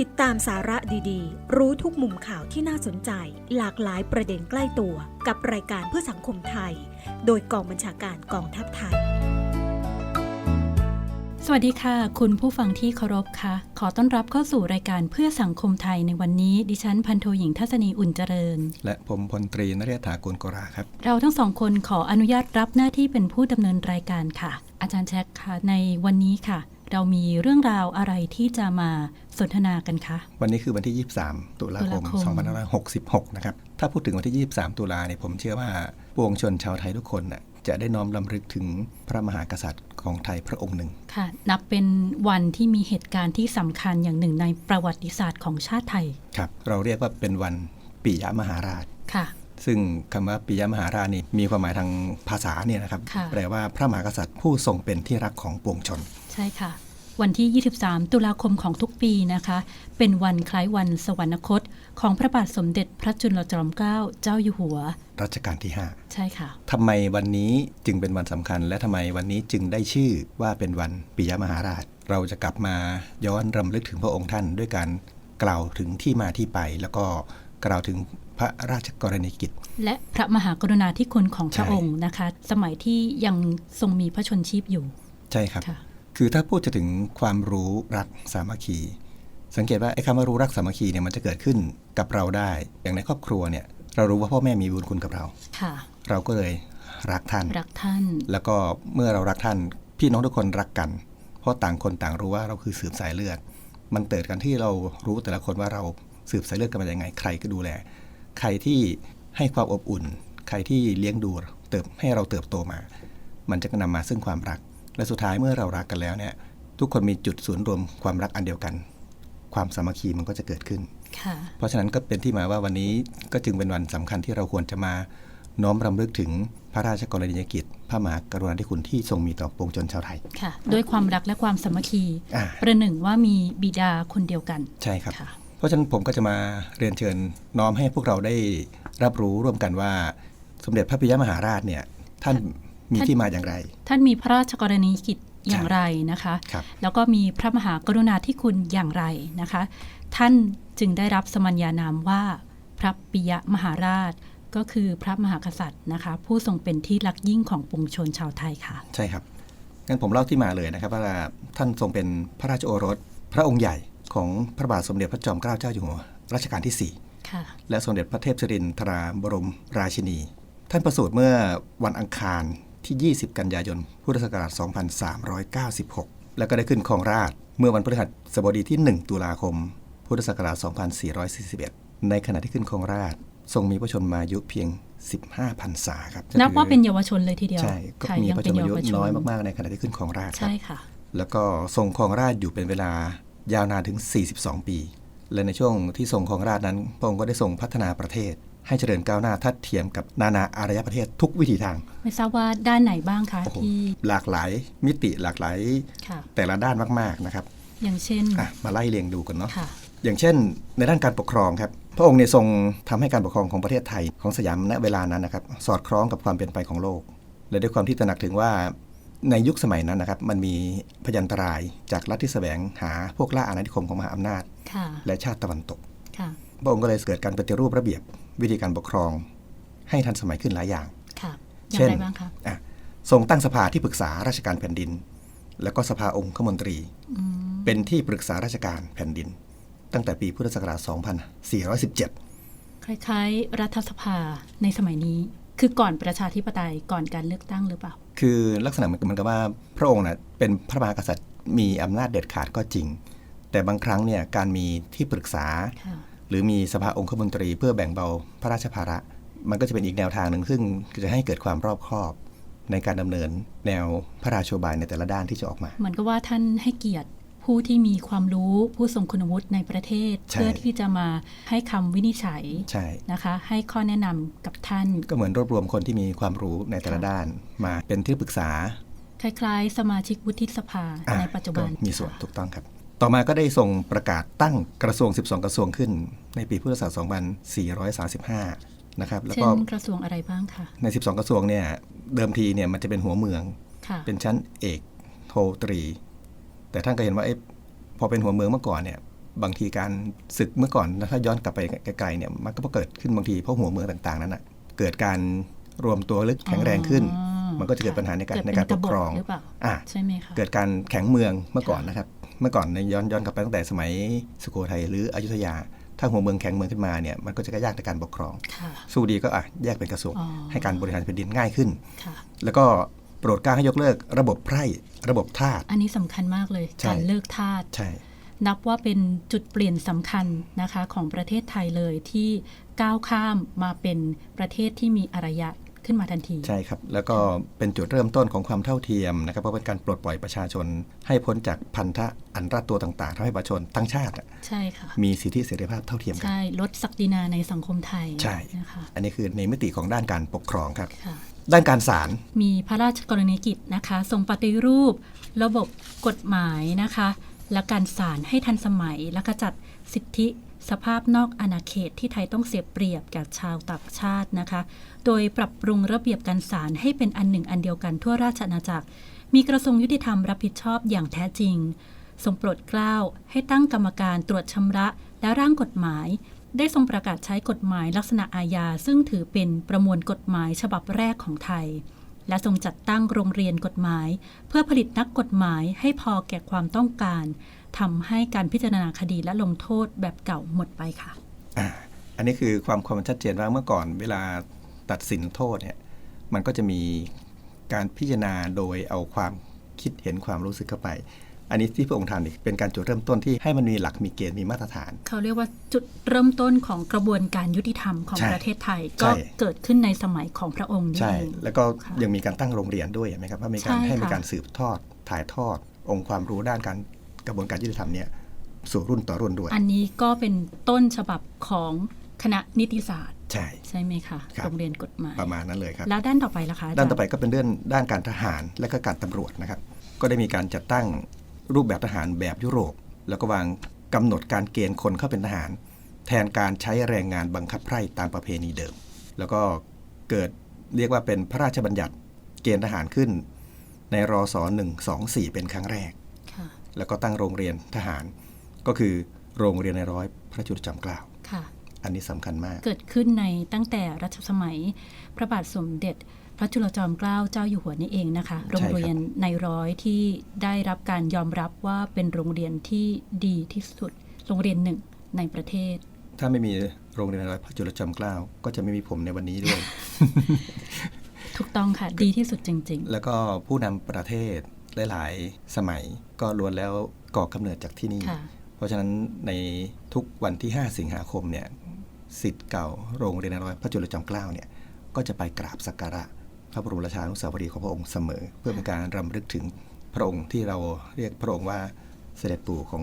ติดตามสาระดีๆ รู้ทุกมุมข่าวที่น่าสนใจ หลากหลายประเด็นใกล้ตัว กับรายการเพื่อสังคมไทย โดยกองบัญชาการกองทัพไทย สวัสดีค่ะ คุณผู้ฟังที่เคารพค่ะ ขอต้อนรับเข้าสู่รายการเพื่อสังคมไทยในวันนี้ ดิฉันพันโทหญิงทัศนีอุ่นเจริญ และผมพลตรีนเรศถากุลโกราครับ เราทั้งสองคนขออนุญาตรับหน้าที่เป็นผู้ดำเนินรายการค่ะ อาจารย์แช็คค่ะในวันนี้ค่ะ เรามีเรื่องราวอะไรที่จะมาสนทนากันคะ วันนี้คือวันที่ 23ตุลาคมตุลาคม 2566 นะครับ ถ้าพูดถึงวันที่ 23 ตุลาเนี่ยผมเชื่อว่าปวงชนชาวไทยทุกคนน่ะจะได้น้อมรำลึกถึงพระมหากษัตริย์ของไทยพระองค์หนึ่ง ค่ะ นับเป็นวันที่มีเหตุการณ์ที่สำคัญอย่างหนึ่งในประวัติศาสตร์ของชาติไทย ครับ เราเรียกว่าเป็นวันปิยมหาราช ค่ะซึ่งคำว่าปิยมหาราชนี่มีความหมายทางภาษาเนี่ยนะครับค่ะแปลว่าพระมหากษัตริย์ผู้ทรงเป็นที่รักของปวงชนใช่ค่ะ วันที่ 23 ตุลาคมของทุกปีนะคะ เป็นวันคล้ายวันสวรรคต ของพระบาทสมเด็จพระจุลจอมเกล้าเจ้าอยู่หัว รัชกาลที่ใช่ค่ะ5ทำไมวันนี้จึงเป็นวันสำคัญ และทำไมวันนี้จึงได้ชื่อว่าเป็นวันปิยมหาราช เราจะกลับมาย้อนรำลึกถึงพระองค์ท่าน ด้วยการกล่าวถึงที่มาที่ไป แล้วก็กล่าวถึงพระราชกรณียกิจ และพระมหากรุณาธิคุณของพระใช่องค์นะคะ สมัยที่ยังทรงมีพระชนชีพอยู่ ใช่ครับ ค่ะ คือถ้าพูดจะถึงความรู้รักสามัคคี สังเกตว่าไอ้คำว่ารู้รักสามัคคีเนี่ยมันจะเกิดขึ้นกับเราได้ อย่างในครอบครัวเนี่ย เรารู้ว่าพ่อแม่มีบุญคุณกับเราค่ะเราก็เลยรักท่านรักท่าน แล้วก็เมื่อเรารักท่าน พี่น้องทุกคนรักกัน เพราะต่างคนต่างรู้ว่าเราคือสืบสายเลือด มันเติดกันที่เรารู้แต่ละคนว่าเราสืบสายเลือดกันมาอย่างไง ใครก็ดูแล ใครที่ให้ความอบอุ่น ใครที่เลี้ยงดูเติบให้เราเติบโตมา มันจะนำมาซึ่งความรัก และสุดท้ายเมื่อเรารักกันแล้วเนี่ยทุกคนมีจุดศูนย์รวมความรักอันเดียวกัน ความสามัคคีมันก็จะเกิดขึ้นค่ะเพราะฉะนั้นก็เป็นที่มาว่าวันนี้ก็จึงเป็นวันสำคัญที่เราควรจะมาน้อมรำลึกถึงพระราชกรณียกิจ พระมหากรุณาธิคุณที่ทรงมีต่อปวงชนชาวไทย ค่ะ ด้วยความรักและความสามัคคีอ่าประหนึ่งว่ามีบิดาคนเดียวกัน ใช่ครับค่ะเพราะฉะนั้นผมก็จะมาเรียนเชิญน้อมให้พวกเราได้รับรู้ร่วมกันว่า สมเด็จพระปิยมหาราชเนี่ยท่าน มีท่านที่มาอย่างไร ท่านมีพระราชกรณียกิจอย่างไรนะคะครับแล้วก็มีพระมหากรุณาธิคุณอย่างไรนะคะ ท่านจึงได้รับสมัญญานามว่าพระปิยมหาราชก็คือพระมหากษัตริย์นะคะ ผู้ทรงเป็นที่รักยิ่งของปวงชนชาวไทยค่ะ ใช่ครับงั้นผมเล่าที่มาเลยนะครับว่าท่านทรงเป็นพระราชโอรส พระองค์ใหญ่ของพระบาทสมเด็จพระจอมเกล้าเจ้าอยู่หัวรัชกาลที่4ค่ะและสมเด็จพระเทพสิรินทราบรมราชินี ท่านประสูติเมื่อวันอังคาร ที่ 20 กันยายน พุทธศักราช 2396 แล้วก็ได้ขึ้นครองราชย์เมื่อวันพฤหัสบดีที่ 1 ตุลาคม พุทธศักราช 2441 ในขณะที่ขึ้นครองราชย์ทรงมีพระชนมายุเพียง 15พรรษาครับนับว่าเป็นเยาวชนเลยทีเดียว ใช่ก็ค่ะมียังพระชเป็นนมาเยายุวชนน้อยมากๆ ในขณะที่ขึ้นครองราชย์ครับใช่ค่ะ แล้วก็ทรงครองราชอยู่เป็นเวลายาวนานถึง 42 ปี และในช่วงที่ทรงครองราชนั้นพระองค์ก็ได้ทรงพัฒนาประเทศ ให้เจริญก้าวหน้าทัดเทียมกับนานาอารยประเทศทุกวิถีทาง ไม่ทราบว่าด้านไหนบ้างคะโอ้โหที่หลากหลายมิติหลากหลายค่ะแต่ละด้านมากๆนะครับ อย่างเช่นอะมาไล่เรียงดูกันเนาะค่ะอย่างเช่น ในด้านการปกครองครับพระองค์เนี่ยทรงทำให้การปกครองของประเทศไทยของสยามณเวลานั้นนะครับ สอดคล้องกับความเป็นไปของโลก และด้วยความที่ตระหนักถึงว่าในยุคสมัยนั้นนะครับมันมีพยันตรายจากรัฐที่แสวงหาพวกล่าอาณานิคมของมหาอำนาจค่ะและชาติตะวันตกค่ะพระองค์ก็เลยเกิดการปฏิรูประเบียบ วิธีการปกครอง ให้ทันสมัยขึ้นหลายอย่างค่ะอย่าเช่งนไรบ้างคะอะทรงตั้งสภาที่ปรึกษาราชการแผ่นดิน แล้วก็สภาองคมนตรีอืมเป็นที่ปรึกษาราชการแผ่นดิน ตั้งแต่ปีพุทธศักราช 2417 คล้ายๆ รัฐสภาในสมัยนี้ คือก่อนประชาธิปไตยก่อนการเลือกตั้งหรือเปล่า คือลักษณะเหมือนกับว่าพระองค์นะเป็นพระมหากษัตริย์มีอำนาจเด็ดขาดก็จริง แต่บางครั้งเนี่ยการมีที่ปรึกษาค่ะ หรือมีสภาองคมนตรี เพื่อแบ่งเบาพระราชภาระ มันก็จะเป็นอีกแนวทางหนึ่งซึ่งจะให้เกิดความรอบคอบในการดำเนินแนวพระราชโยบายในแต่ละด้านที่จะออกมาเหมือนกับว่าท่านให้เกียรติผู้ที่มีความรู้ผู้ทรงคุณวุฒิในประเทศใช่เพื่อที่จะมาให้คำวินิจฉัยใช่นะคะ ให้ข้อแนะนำกับท่าน ก็เหมือนรวบรวมคนที่มีความรู้ในแต่ละด้าน มาเป็นที่ปรึกษา คล้าย ๆ สมาชิกวุฒิสภาอะในปัจจุบันก็มีส่วนถูกต้องครับ ต่อมาก็ได้ทรงประกาศตั้งกระทรวง 12 กระทรวงขึ้น ในปีพุทธศักราช2435 นะครับ แล้วเช่ก็นกระทรวงอะไรบ้างคะใน 12 กระทรวงเนี่ยเดิมทีเนี่ยมันจะเป็นหัวเมืองค่ะเป็นชั้นเอกโทตรี แต่ท่านก็เห็นว่าเอ๊ะพอเป็นหัวเมืองเมื่อก่อนเนี่ยบางทีการศึกเมื่อก่อนถ้าย้อนกลับไปไกลๆเนี่ยมันก็เกิดขึ้นบางทีเพราะหัวเมืองต่างๆนั้นนะเกิดการรวมตัวลึกแข็งแรงขึ้นอ๋อมันก็จะเกิดปัญหาในการเกิดในเป็นการปกครองกบฏหรือเปล่าอะใช่ไหมคะเกิดการแข็งเมืองเมื่อก่อนนะครับ เมื่อก่อนในย้อนย้อนกลับไปตั้งแต่สมัยสุโขทัยหรืออยุธยา ถ้าหัวเมืองแข็งเมืองขึ้นมาเนี่ยมันก็จะยากในการปกครองค่ะสู้ดีก็อะแยกเป็นกระทรวงอ๋อให้การบริหารแผ่นดินง่ายขึ้นค่ะแล้วก็โปรดเกล้าให้ยกเลิกระบบไพร่ระบบทาสอันนี้สำคัญมากเลยใช่การเลิกทาสใช่นับว่าเป็นจุดเปลี่ยนสำคัญนะคะของประเทศไทยเลยที่ก้าวข้ามมาเป็นประเทศที่มีอารยะ ขึ้นมาทันที ใช่ครับ แล้วก็เป็นจุดเริ่มต้นของความเท่าเทียมนะครับ เพราะเป็นการปลดปล่อยประชาชน ให้พ้นจากพันธะอันรัดตัวต่างๆทำให้ประชาชนทั้งชาติอะใช่ค่ะมีสิทธิเสรีภาพเท่าเทียมกันใช่ลดศักดินาในสังคมไทยใช่นะคะอันนี้คือในมิติของด้านการปกครองครับค่ะด้านการศาลมีพระราชกรณียกิจนะคะทรงปฏิรูป ระบบกฎหมายนะคะ และการศาลให้ทันสมัยและขจัดสิทธิ สภาพนอกอาณาเขตที่ไทยต้องเสียเปรียบกับชาวต่างชาตินะคะ โดยปรับปรุงระเบียบการศาลให้เป็นอันหนึ่งอันเดียวกันทั่วราชอาณาจักร มีกระทรวงยุติธรรมรับผิดชอบอย่างแท้จริง ทรงโปรดเกล้าให้ตั้งกรรมการตรวจชำระและร่างกฎหมาย ได้ทรงประกาศใช้กฎหมายลักษณะอาญาซึ่งถือเป็นประมวลกฎหมายฉบับแรกของไทย และทรงจัดตั้งโรงเรียนกฎหมาย เพื่อผลิตนักกฎหมายให้พอแก่ความต้องการทำให้การพิจารณาคดีและลงโทษแบบเก่าหมดไปค่ะอ่าอันนี้คือความความชัดเจนว่าเมื่อก่อนเวลาตัดสินโทษเนี่ยมันก็จะมีการพิจารณาโดยเอาความคิดเห็นความรู้สึกเข้าไป อันนี้ที่พระองค์ทำนี่เป็นการจุดเริ่มต้นที่ให้มันมีหลักมีเกณฑ์มีมาตรฐาน เขาเรียกว่าจุดเริ่มต้นของกระบวนการยุติธรรมของใช่ประเทศไทยใช่ก็เกิดขึ้นในสมัยของพระองค์นี่ใช่เองแล้วก็ค่ะยังมีการตั้งโรงเรียนด้วยเห็นไหมครับว่ามีการใช่ให้มีค่ะการสืบทอดถ่ายทอด องค์ความรู้ด้านการกระบวนการยุติธรรมเนี่ยสู่รุ่นต่อรุ่นด้วย อันนี้ก็เป็นต้นฉบับของคณะนิติศาสตร์ ใช่ใช่ไหมคะครับโรงเรียนกฎหมายประมาณนั้นเลยครับ แล้วด้านต่อไปล่ะคะจรย์ด้านต่อไปก็เป็นเรื่องด้านการทหารและก็การตำรวจนะครับ ก็ได้มีการจัดตั้ง รูปแบบทหารแบบยุโรป แล้วก็วางกำหนดการเกณฑ์คนเข้าเป็นทหาร แทนการใช้แรงงานบังคับไพร่ตามประเพณีเดิม แล้วก็เกิดเรียกว่าเป็นพระราชบัญญัติเกณฑ์ทหารขึ้น ในรอส124 เป็นครั้งแรกค่ะแล้วก็ตั้งโรงเรียนทหาร ก็คือโรงเรียนในร้อยพระจุลจอมเกล้าค่ะอันนี้สำคัญมาก เกิดขึ้นในตั้งแต่รัชสมัยพระบาทสมเด็จพ ระจุลจอมเกล้าเจ้าอยู่หัวนี่เองนะคะ โรงเรียนในร้อยที่ได้รับการยอมรับว่าเป็นโรงเรียนที่ดีที่สุด โรงเรียนหนึ่งในประเทศ ถ้าไม่มีโรงเรียนในร้อยพระจุลจอมเกล้าก็จะไม่มีผมในวันนี้ด้วย ถูกต้องค่ะ ดีที่สุดจริงแล้วก็ผู้นำประเทศหลาย ๆ สมัยก็ล้วนแล้วก่อกำเนิดจากที่นี่ค่ะเพราะฉะนั้นในทุกวันที่ 5 สิงหาคมเนี่ยสิทธิ์เก่าโรงเรียนในร้อยพระจุลจอมเกล้าเนี่ยก็จะไปกราบสักการะ พระบรมราชานุสาวรีย์ของพระองค์เสมอ เพื่อเป็นการรำลึกถึงพระองค์ที่เราเรียกพระองค์ว่าเสด็จปู่ของ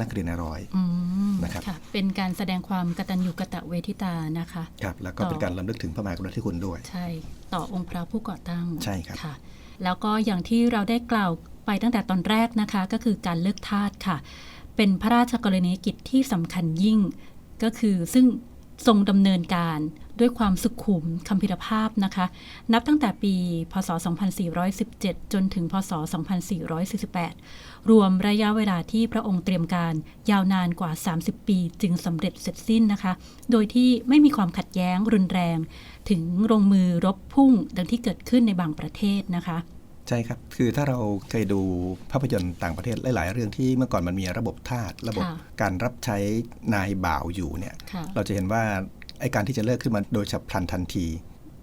นักเรียนในร้อยๆอืมนะครับค่ะเป็นการแสดงความกตัญญูกตเวทิตานะคะครับแล้วก็เป็นการรำลึกถึงพระมหากรุณาธิคุณด้วย ใช่ ต่อองค์พระผู้ก่อตั้งใช่ครับค่ะ แล้วก็อย่างที่เราได้กล่าวไปตั้งแต่ตอนแรกนะคะ ก็คือการเลิกทาสค่ะ เป็นพระราชกรณียกิจที่สำคัญยิ่งก็คือซึ่ง ทรงดำเนินการด้วยความสุขุมคำพิรภาพนะคะ นับตั้งแต่ปี พศ 2417 จนถึง พศ 2448 รวมระยะเวลาที่พระองค์เตรียมการยาวนานกว่า 30 ปีจึงสำเร็จเสร็จสิ้นนะคะ โดยที่ไม่มีความขัดแย้งรุนแรง ถึงลงมือรบพุ่งดังที่เกิดขึ้นในบางประเทศนะคะ ใช่ครับ คือถ้าเราเคยดูภาพยนตร์ต่างประเทศหลาย ๆ เรื่องที่เมื่อก่อนมันมีระบบทาสระบบค่ะการรับใช้นายบ่าวอยู่เนี่ยค่ะเราจะเห็นว่าไอการที่จะเลิกขึ้นมาโดยฉับพลันทันที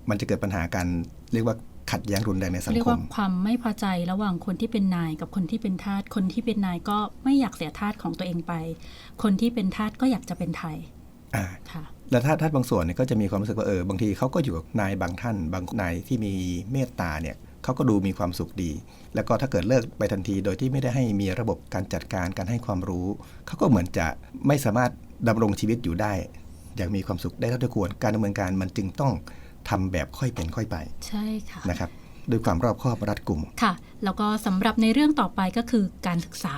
มันจะเกิดปัญหาการเรียกว่าขัดแย้งรุนแรงในสังเรียกคว่ามความไม่พอใจระหว่างคนที่เป็นนายกับคนที่เป็นทาสคนที่เป็นนายก็ไม่อยากเสียทาสของตัวเองไป คนที่เป็นทาสก็อยากจะเป็นไทยอ่าค่ะแล้วถ้าท่านบางส่วนเนี่ยก็จะมีความรู้สึกว่าเออบางทีเขาก็อยู่กับนายบางท่าน บางนายที่มีเมตตาเนี่ย เขาก็ดูมีความสุขดี แล้วก็ถ้าเกิดเลิกไปทันที โดยที่ไม่ได้ให้มีระบบการจัดการการให้ความรู้ เขาก็เหมือนจะไม่สามารถดำรงชีวิตอยู่ได้ อย่างมีความสุขได้เท่าที่ควรการดำเนินการมันจึงต้องทำแบบค่อยเป็นค่อยไป ใช่ค่ะนะครับด้วยความรอบคอบรัดกุมค่ะ แล้วก็สำหรับในเรื่องต่อไปก็คือการศึกษา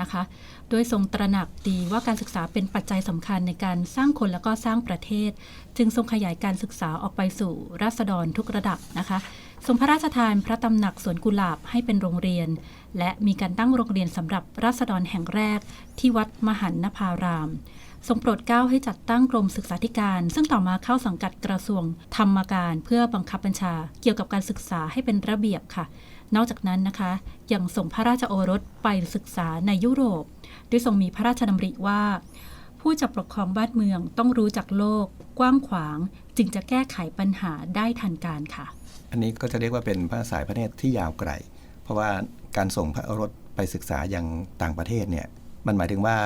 นะคะโดยทรงตระหนักดีว่าการศึกษาเป็นปัจจัยสำคัญในการสร้างคนแล้วก็สร้างประเทศ จึงทรงขยายการศึกษาออกไปสู่ราษฎรทุกระดับนะคะ ทรงพระราชทานพระตำหนักสวนกุหลาบให้เป็นโรงเรียน และมีการตั้งโรงเรียนสำหรับราษฎรแห่งแรกที่วัดมหันนภาราม ทรงโปรดเกล้าให้จัดตั้งกรมศึกษาธิการ ซึ่งต่อมาเข้าสังกัดกระทรวงธรรมการเพื่อบังคับบัญชา เกี่ยวกับการศึกษาให้เป็นระเบียบค่ะ นอกจากนั้นนะคะยังส่งพระราชโอรสไปศึกษาในยุโรปโดยทรงมีพระราชดำริว่า ผู้จะปกครองบ้านเมืองต้องรู้จักโลก กว้างขวาง จึงจะแก้ไขปัญหาได้ทันการค่ะ อันนี้ก็จะเรียกว่าเป็นพระสายพระเนตรที่ยาวไกล เพราะว่าการส่งพระโอรสไปศึกษาอย่างต่างประเทศเนี่ยมันหมายถึงว่า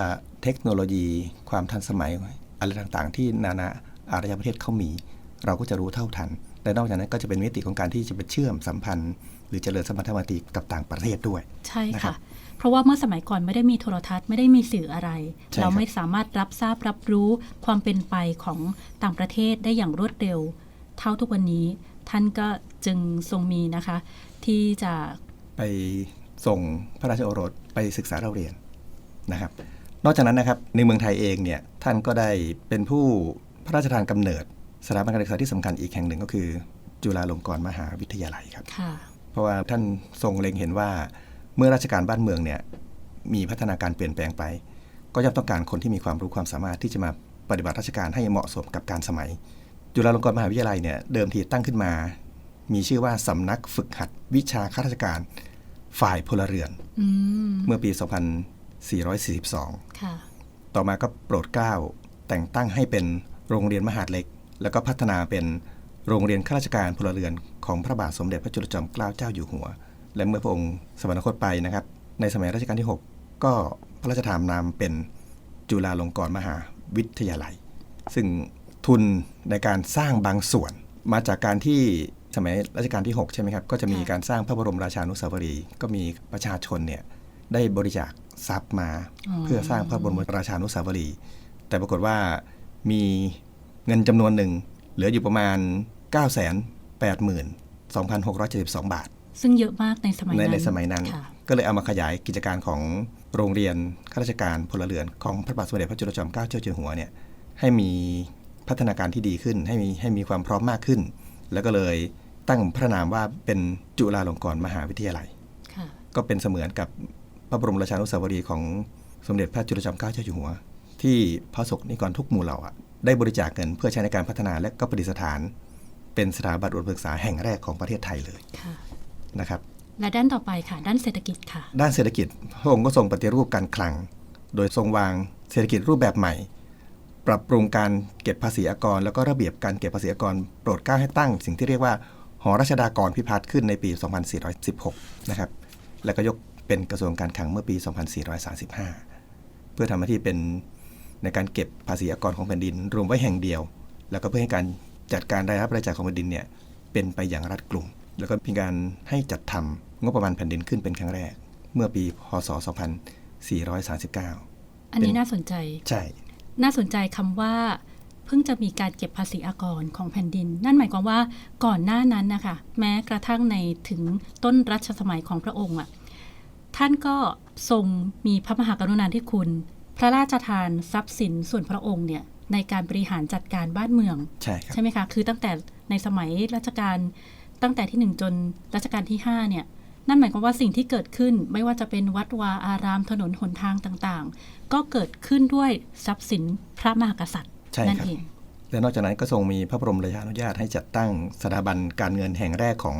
เทคโนโลยีความทันสมัยอะไรต่างๆ ที่นานาอารยประเทศเขามี เราก็จะรู้เท่าทัน และนอกจากนั้นก็จะเป็นมิติของการที่จะไปเชื่อมสัมพันธ์ หรือเจริญสัมพันธไมตรีกับต่างประเทศด้วย ใช่นะครัค่ะบเพราะว่าเมื่อสมัยก่อนไม่ได้มีโทรทัศน์ไม่ได้มีสื่ออะไรใช่ครับเราไม่สามารถรับทราบรับรู้ความเป็นไปของต่างประเทศได้อย่างรวดเร็ว เท่าทุกวันนี้ ท่านก็จึงทรงมีนะคะ ที่จะไปส่งพระราชโอรสไปศึกษาเราเรียนนะครับ นอกจากนั้นนะครับในเมืองไทยเองเนี่ยท่านก็ได้เป็นผู้พระราชทานกำเนิดสถาบันการศึกษาที่สำคัญอีกแห่งหนึ่งก็คือ จุฬาลงกรณ์มหาวิทยาลัยครับค่ะเพราะว่าท่านทรงเล็งเห็นว่าเมื่อราชการบ้านเมืองเนี่ยมีพัฒนาการเปลี่ยนแปลงไป ก็ย่อมต้องการคนที่มีความรู้ความสามารถที่จะมาปฏิบัติราชการให้เหมาะสมกับการสมัย จุฬาลงกรณ์มหาวิทยาลัยเนี่ยเดิมทีตั้งขึ้นมา มีชื่อว่าสำนักฝึกหัดวิชาข้าราชการฝ่ายพลเรือนอืมเมื่อปี 2442ค่ะต่อมาก็โปรดเกล้าแต่งตั้งให้เป็นโรงเรียนมหาดเล็ก แล้วก็พัฒนาเป็นโรงเรียนข้าราชการพลเรือนของพระบาทสมเด็จพระจุลจอมเกล้าเจ้าอยู่หัว และเมื่อพระองค์สวรรคตไปนะครับ ในสมัยรัชกาลที่ 6 ก็พระราชทานนามเป็นจุฬาลงกรณ์มหาวิทยาลัย ซึ่ง ทุนในการสร้างบางส่วน มาจากการที่สมัยรัชกาลที่ 6 ใช่ไหมครับ ก็จะมีค่ะการสร้างพระบรมราชานุสาวรีย์ก็มีประชาชนเนี่ยได้บริจาคทรัพย์มา เพื่อสร้างพระบรมราชานุสาวรีย์แต่ปรากฏว่ามีเงินจำนวนหนึ่ง เหลืออยู่ประมาณ 9 8 2 6 7 2 บาท ซึ่งเยอะมากในสมัยในนั้น ในสมัยนั้นค่ะก็เลยเอามาขยายกิจการของโรงเรียนข้าราชการพลเรือนของพระบาทสมเด็จพระจุลจอมเกล้าเจ้าอยู่หัวเนี่ยให้มี พัฒนาการที่ดีขึ้น ให้มีให้มีความพร้อมมากขึ้น แล้วก็เลยตั้งพระนามว่าเป็นจุฬาลงกรณ์มหาวิทยาลัยค่ะก็เป็นเสมือนกับพระบรมราชานุสาวรีย์ของสมเด็จพระจุลจอมเกล้าเจ้าอยู่หัว ที่พระสงฆ์นิกรทุกหมู่เหล่าอะได้บริจาคเงินเพื่อใช้ในการพัฒนาและก็ประดิษฐาน เป็นสถาบันอุดมศึกษาแห่งแรกของประเทศไทยเลยค่ะนะครับและด้านต่อไปค่ะด้านเศรษฐกิจค่ะ ด้านเศรษฐกิจพระองค์ก็ทรงปฏิรูปการคลัง โดยทรงวางเศรษฐกิจรูปแบบใหม่ ปรับปรุงการเก็บภาษีอากร แล้วก็ระเบียบการเก็บภาษีอากร โปรดเกล้าให้ตั้ง สิ่งที่เรียกว่าหอราชดากรพิพัฒน์ขึ้นในปี 2416 นะครับ แล้วก็ยกเป็นกระทรวงการคลังเมื่อปี 2435 เพื่อทำหน้าที่เป็นในการเก็บภาษีอากรของแผ่นดิน รวมไว้แห่งเดียว แล้วก็เพื่อให้การจัดการรายรับรายจ่ายของแผ่นดินเนี่ยเป็นไปอย่างรัดกลุ่ม แล้วก็มีการให้จัดทำงบประมาณแผ่นดินขึ้นเป็นครั้งแรก เมื่อปี พศ 2439 อันนี้เป็นน่าสนใจ ใช่ น่าสนใจคำว่าเพิ่งจะมีการเก็บภาษีอากรของแผ่นดิน นั่นหมายความว่าก่อนหน้านั้นนะคะแม้กระทั่งในถึงต้นรัชสมัยของพระองค์อะท่านก็ทรงมีพระมหากรุณาธิคุณ พระราชทานทรัพย์สินส่วนพระองค์เนี่ยในการบริหารจัดการบ้านเมือง ใช่ครับใช่ไหมคะ คือตั้งแต่ในสมัยรัชกาลตั้งแต่ที่หนึ่งจนรัชกาลที่ห้าเนี่ย นั่นหมายความว่าสิ่งที่เกิดขึ้นไม่ว่าจะเป็นวัดวาอารามถนนหนทางต่างๆ ก็เกิดขึ้นด้วยทรัพย์สินพระมหากษัตริย์ใช่นั่นครับเองและนอกจากนั้นก็ทรงมีพระบรมราชานุญาตให้จัดตั้งสถาบันการเงินแห่งแรกของ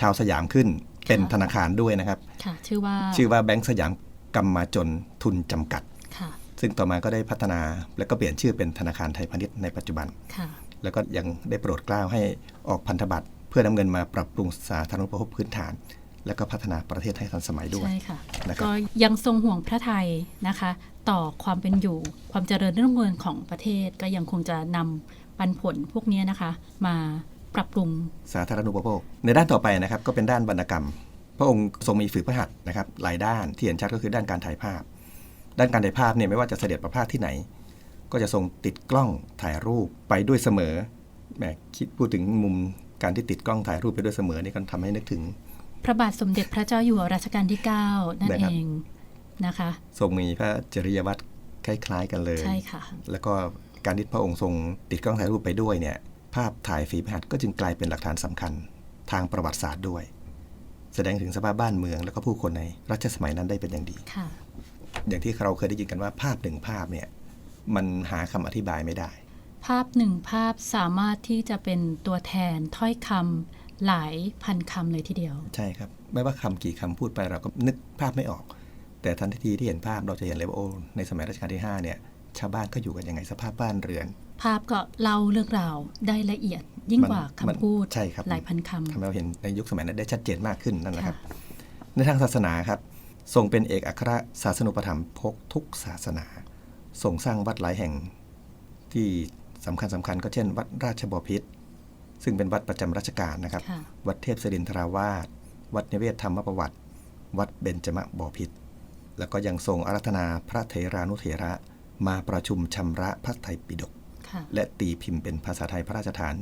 ชาวสยามขึ้น เป็นธนาคารด้วยนะครับค่ะชื่อว่าชื่อว่าแบงก์สยามกำมาจนทุนจำกัดค่ะซึ่งต่อมาก็ได้พัฒนาและก็เปลี่ยนชื่อเป็นธนาคารไทยพาณิชย์ในปัจจุบันค่ะแล้วก็ยังได้โปรดเกล้าให้ออกพันธบัตรเพื่อนำเงินมาปรับปรุงสาธารณูปโภคพื้นฐาน และก็พัฒนาประเทศให้ทันสมัยด้วยใช่ค่ะนะครับก็ยังทรงห่วงพระไทยนะคะ ต่อความเป็นอยู่ความเจริญรุ่งเรืองของประเทศ ก็ยังคงจะนำปันผลพวกนี้นะคะ มาปรับปรุงสาธารณูปโภค ในด้านต่อไปนะครับก็เป็นด้านวรรณกรรม พระองค์ทรงมีฝีพระหัตถ์นะครับหลายด้านที่เห็นชัดก็คือด้านการถ่ายภาพ ด้านการถ่ายภาพเนี่ยไม่ว่าจะเสด็จประพาสที่ไหน ก็จะทรงติดกล้องถ่ายรูปไปด้วยเสมอแหมคิดพูดถึงมุมการที่ติดกล้องถ่ายรูปไปด้วยเสมอนี่ก็ทำให้นึกถึง พระบาทสมเด็จพระเจ้าอยู่หัวรัชกาลที่ 9 นั่นนะคเอรับงนะคะทรงมีพระจริยวัตรคล้าย ๆ กันเลยใช่ค่ะ แล้วก็การที่พระองค์ทรงติดกล้องถ่ายรูปไปด้วยเนี่ย ภาพถ่ายฝีพระหัตถ์ก็จึงกลายเป็นหลักฐานสำคัญทางประวัติศาสตร์ด้วย แสดงถึงสภาพบ้านเมือง แล้วก็ผู้คนในรัชสมัยนั้นได้เป็นอย่างดีค่ะอย่างที่เราเคยได้ยินกันว่าภาพหนึ่งภาพเนี่ยมันหาคำอธิบายไม่ได้ ภาพหนึ่งภาพสามารถที่จะเป็นตัวแทนถ้อยคำ หลายพันคำเลยทีเดียว ใช่ครับ ไม่ว่าคำกี่คำพูดไปเราก็นึกภาพไม่ออก แต่ทันทีที่เห็นภาพเราจะเห็นเลยว่าโอ้ในสมัยรัชกาลที่ 5 เนี่ย ชาวบ้านก็อยู่กันยังไงสภาพบ้านเรือน ภาพก็เล่าเรื่องราวได้ละเอียดยิ่งมันกว่าคำมันพูดใช่ครับหลายพันคทำให้เราเห็นในยุคสมัยนั้นได้ชัดเจนมากขึ้นนั่นำแหละคค่ะรับ ในทางศาสนาครับทรงเป็นเอกอัครศาสนุปถัมภกทุกศาสนาทรงสร้างวัดหลายแห่งที่สำคัญสำคัญก็เช่น วัดราชบพิตร ซึ่งเป็นวัดประจำราชการนะครับค่ะวัดเทพศิรินทราวาสวัดนิเวศธรรมประวัติ วัดเบญจมบพิตรแล้วก็ยังทรงอารัธนาพระเถรานุเถระ มาประชุมชำระพระไตรปิฎกค่ะและตีพิมพ์เป็นภาษาไทยพระราชทาน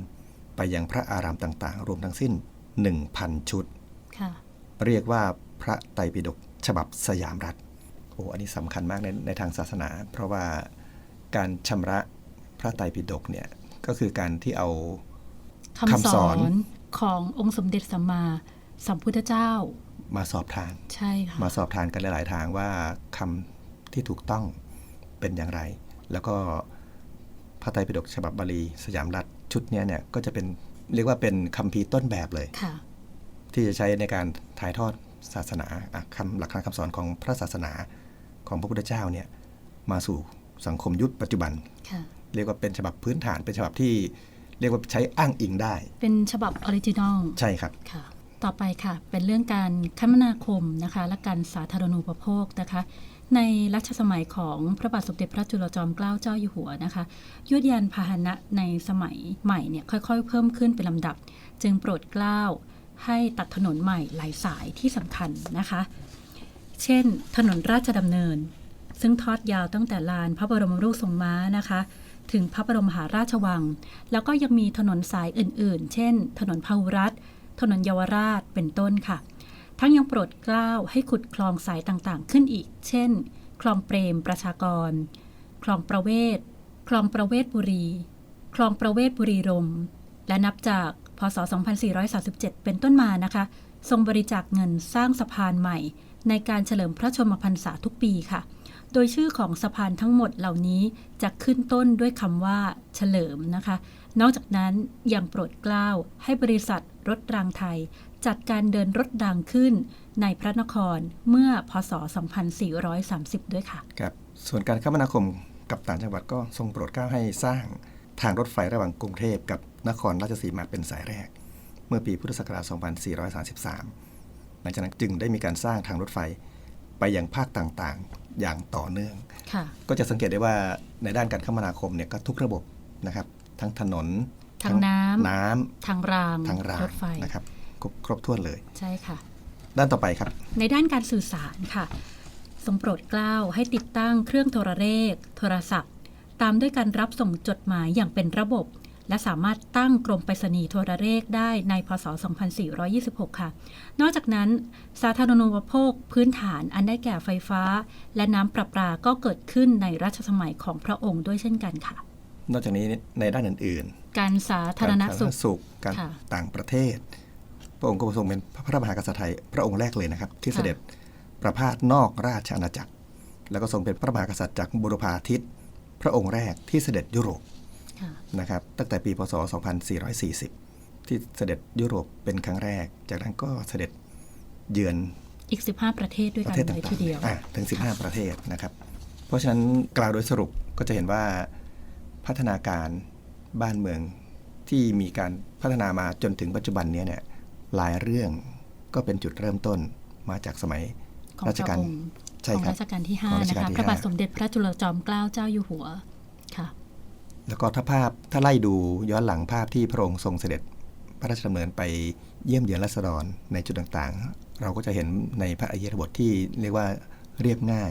ไปยังพระอารามต่างๆ รวมทั้งสิ้น 1,000 ชุดค่ะเรียกว่าพระไตรปิฎกฉบับสยามรัฐโอ้อันนี้สำคัญมากในในทางศาสนา เพราะว่าการชำระพระไตรปิฎกเนี่ยก็คือการที่เอา คำคำสสออนนขององค์สมเด็จสัมมาสัมพุทธเจ้า มาสอบทานใช่ค่ะมาสอบทานกันหลาย ๆ ทางว่าคำที่ถูกต้องเป็นอย่างไร แล้วก็พระไตรปิฎกฉบับบาลีสยามรัฐชุดเนี้ยเนี่ยก็จะเป็นเรียกว่าเป็นคัมภีร์ต้นแบบเลยค่ะที่จะใช้ในการถ่ายทอดศาสนาอะคำหลักการคำสอนของพระศาสนาของพระพุทธเจ้าเนี่ยมาสู่สังคมยุคปัจจุบันค่ะเรียกว่าเป็นฉบับพื้นฐานเป็นฉบับที่ เรียกว่าใช้อ้างอิงได้ เป็นฉบับออริจินอลใช่ครับค่ะ ต่อไปค่ะเป็นเรื่องการคมนาคมนะคะ และการสาธารณูปโภคนะคะ ในรัชสมัยของพระบาทสมเด็จพระจุลจอมเกล้าเจ้าอยู่หัวนะคะยุทธยานพาหนะในสมัยใหม่เนี่ยค่อยๆ เพิ่มขึ้นเป็นลำดับ จึงโปรดเกล้าให้ตัดถนนใหม่หลายสายที่สำคัญนะคะ เช่น ถนนราชดำเนิน ซึ่งทอดยาวตั้งแต่ลานพระบรมรูปทรงม้านะคะ ถึงพระบรมมหาราชวัง แล้วก็ยังมีถนนสายอื่นๆ เช่น ถนนพหุรัฐถนนเยาวราชเป็นต้นค่ะ ทั้งยังโปรดเกล้าให้ขุดคลองสายต่างๆ ขึ้นอีก เช่น คลองเปรมประชากร คลองประเวศ คลองประเวศบุรี คลองประเวศบุรีรม และนับจากพศ 2437 เป็นต้นมานะคะ ทรงบริจาคเงินสร้างสะพานใหม่ ในการเฉลิมพระชนมพรรษาทุกปีค่ะ โดยชื่อของสะพานทั้งหมดเหล่านี้จะขึ้นต้นด้วยคำว่าเฉลิมนะคะ นอกจากนั้นยังโปรดเกล้าให้บริษัทรถรางไทย จัดการเดินรถรางขึ้นในพระนครเมื่อพศ 2430 ด้วยค่ะ ครับ ส่วนการคมนาคมกับต่างจังหวัดก็ทรงโปรดเกล้าให้สร้างทางรถไฟระหว่างกรุงเทพกับนครราชสีมาเป็นสายแรก เมื่อปีพุทธศักราช 2433 หลังจากนั้นจึงได้มีการสร้างทางรถไฟไปยังภาคต่างๆ อย่างต่อเนื่องค่ะก็จะสังเกตได้ว่าในด้านการคมนาคมเนี่ยก็ทุกระบบนะครับ ทั้งถนนทางน้ำน้ำทางรางทางรางรถไฟนะครับครบครบถ้วนเลยใช่ค่ะ ด้านต่อไปครับ ในด้านการสื่อสารค่ะทรงโปรดเกล้าให้ติดตั้งเครื่องโทรเลข โทรศัพท์ ตามด้วยการรับส่งจดหมายอย่างเป็นระบบ และสามารถตั้งกรมไปรษณีย์โทรเลขได้ในพศ 2426 ค่ะ นอกจากนั้น สาธารณูปโภคพื้นฐานอันได้แก่ไฟฟ้า และน้ำประปาก็เกิดขึ้นในรัชสมัยของพระองค์ด้วยเช่นกันค่ะ นอกจากนี้ในด้านอื่นการสาๆธารณสุขสุขการค่ะต่างประเทศ พระองค์ก็ทรงเป็นพระมหากษัตริย์ไทยพระองค์แรกเลยนะครับ ที่ค่ะเสด็จประพาสนอกราชอาณาจักร แล้วก็ทรงเป็นพระมหากษัตริย์จากบุรพาทิศพระองค์แรกที่เสด็จยุโรปค่ะ นะครับตั้งแต่ปีพศ 2440 ที่เสด็จยุโรปเป็นครั้งแรก จากนั้นก็เสด็จเยือนอีก 15 ประเทศด้วยปกัระนเทศเลต่ายทีงเดียวๆอะถึง 15 ประเทศนะครับ เพราะฉะนั้นกล่าวโดยสรุปก็จะเห็นว่าพัฒนาการบ้านเมืองที่มีการพัฒนามาจนถึงปัจจุบันเนี้ยเนี่ยหลายเรื่องก็เป็นจุดเริ่มต้นมาจากสมัยของรัชพระกาลองค์ใช่ของครับรัชกาลที่ของรั5ชนะกาลคะที่พระบาทห้าสมเด็จพระจุลจอมเกล้าเจ้าอยู่หัวค่ะ แล้วก็ถ้าภาพถ้าไล่ดูย้อนหลังภาพที่พระองค์ทรงเสด็จพระราชดำเนินไปเยี่ยมเยือนรัษฎรในจุดต่างๆ เราก็จะเห็นในพระอัยยบทที่เรียกว่าเรียบง่าย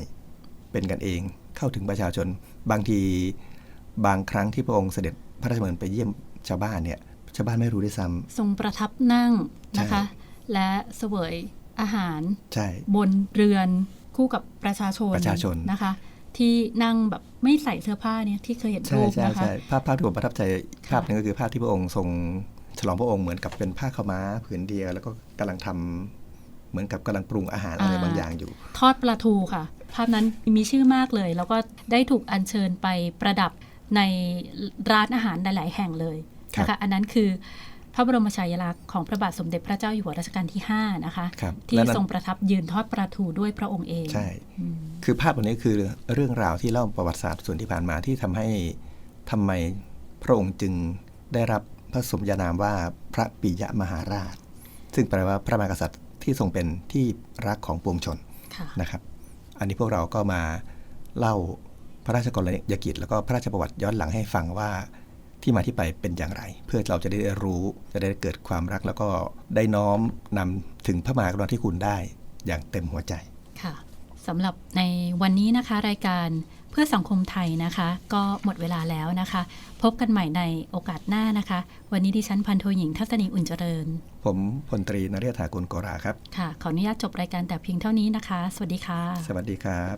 เป็นกันเองเข้าถึงประชาชน บางทีบางครั้งที่พระองค์เสด็จพระราชดำเนินไปเยี่ยมชาวบ้านเนี่ยชาวบ้านไม่รู้ด้วยซ้ำทรงประทับนั่งนะคะใช่และเสวยอาหารใช่บนเรือนคู่กับประชาชนประชาชนนะคะ ที่นั่งแบบไม่ใส่เสื้อผ้าเนี่ยที่เคยเห็นใช่รูปใช่นะคะใช่ภาพภาพที่ผมประทับใจภาพหนึงก็คือภาพที่พระองค์ทรงเฉลองพระองค์เหมือนกับเป็นผ้าขาวม้าผืนเดียว แล้วก็กำลังทำเหมือนกับกำลังปรุงอาหารอะไรอ่าบางอย่างอยู่ ทอดปลาทูค่ะ ภาพนั้นมีชื่อมากเลย แล้วก็ได้ถูกอัญเชิญไปประดับในร้านอาหารหลาย ๆ แห่งเลยนะครัคะบอันนั้นคือ พระบรมฉายาลักษณ์ของพระบาทสมเด็จพระเจ้าอยู่หัวรัชกาลที่ 5 นะคะครับที่และนั้นทรงประทับยืนทอดปลาทูด้วยพระองค์เองใช่อืมคือภาพแบบนี้คือเรื่องราวที่เล่าประวัติศาสตร์ส่วนที่ผ่านมาที่ทำให้ทำไมพระองค์จึงได้รับพระสมญานามว่าพระปิยมหาราช ซึ่งแปลว่าพระมหากษัตริย์ที่ทรงเป็นที่รักของปวงชนค่ะนะครับ อันนี้พวกเราก็มาเล่าพระราชกรณียกิจ แล้วก็พระราชประวัติย้อนหลังให้ฟังว่า ที่มาที่ไปเป็นอย่างไร เพื่อเราจะได้รู้จะได้เกิดความรักแล้วก็ได้น้อมนำถึงพระมหากรุณาธิคุณได้อย่างเต็มหัวใจค่ะสำหรับในวันนี้นะคะรายการเพื่อสังคมไทยนะคะ ก็หมดเวลาแล้วนะคะ พบกันใหม่ในโอกาสหน้านะคะ วันนี้ดิฉันพันโทหญิงทัศนีอุ่นเจริญ ผมพลตรีนเรศถากุลโกราครับค่ะ ขออนุญาตจบรายการแต่เพียงเท่านี้นะคะ สวัสดีค่ะ สวัสดีครับ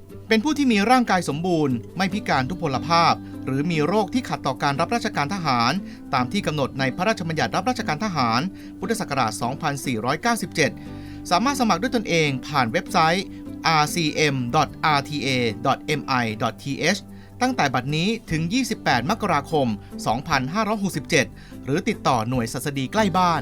เป็นผู้ที่มีร่างกายสมบูรณ์ ไม่พิการทุพพลภาพ หรือมีโรคที่ขัดต่อการรับราชการทหาร ตามที่กำหนดในพระราชบัญญัติรับราชการทหาร พุทธศักราช 2497 สามารถสมัครด้วยตนเองผ่านเว็บไซต์ rcm.rta.mi.th ตั้งแต่บัดนี้ถึง 28 มกราคม 2567 หรือติดต่อหน่วยสัสดีใกล้บ้าน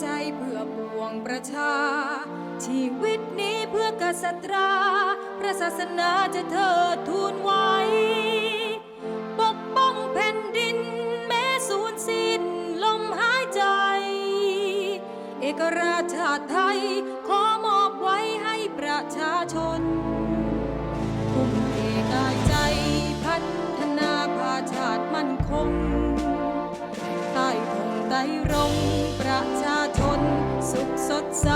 ใจเพื่อปวงประชา ชีวิตนี้เพื่อกษัตรา พระศาสนาจะเธอทูลไว้ ปกป้องแผ่นดินแม้สูญสิ้นลมหายใจ เอกราชาไทย ขอมอบไว้ให้ประชาชนคุ้มเทกายใจพัฒนาภาชาติมั่นคงใต้ธงใต้ร่ม ประชาชนสุขสดใส